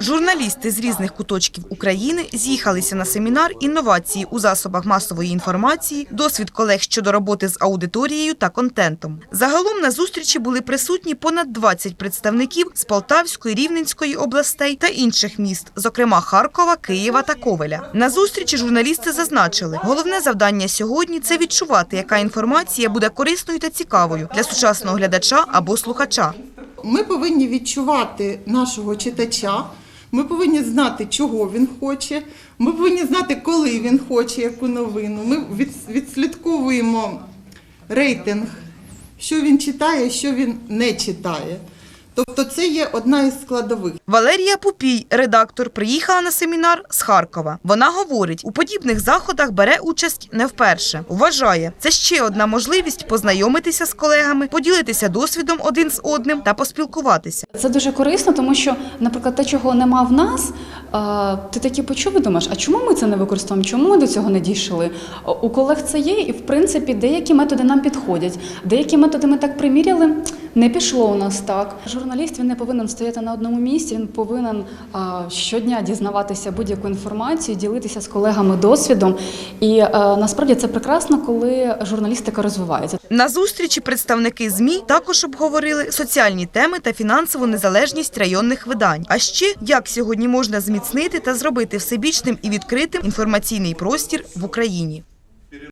Журналісти з різних куточків України з'їхалися на семінар інновації у засобах масової інформації, досвід колег щодо роботи з аудиторією та контентом. Загалом на зустрічі були присутні понад 20 представників з Полтавської, Рівненської областей та інших міст, зокрема Харкова, Києва та Ковеля. На зустрічі журналісти зазначили, головне завдання сьогодні це відчувати, яка інформація буде корисною та цікавою для сучасного глядача або слухача. Ми повинні відчувати нашого читача. Ми повинні знати, чого він хоче. Ми повинні знати, коли він хоче яку новину. Ми відслідковуємо рейтинг, що він читає, що він не читає. Тобто, це є одна із складових. Валерія Пупій, редактор, приїхала на семінар з Харкова. Вона говорить, у подібних заходах бере участь не вперше. Вважає, це ще одна можливість познайомитися з колегами, поділитися досвідом один з одним та поспілкуватися. Це дуже корисно, тому що, наприклад, те, чого нема в нас, ти таки почув і думаєш, а чому ми це не використовуємо? Чому ми до цього не дійшли? У колег це є, і в принципі деякі методи нам підходять. Деякі методи ми так приміряли, не пішло у нас так. Журналіст він не повинен стояти на одному місці, він повинен а, щодня дізнаватися будь-яку інформацію, ділитися з колегами досвідом. І а, насправді це прекрасно, коли журналістика розвивається. На зустрічі представники ЗМІ також обговорили соціальні теми та фінансову незалежність районних видань. А ще як сьогодні можна зміцнити та зробити всебічним і відкритим інформаційний простір в Україні.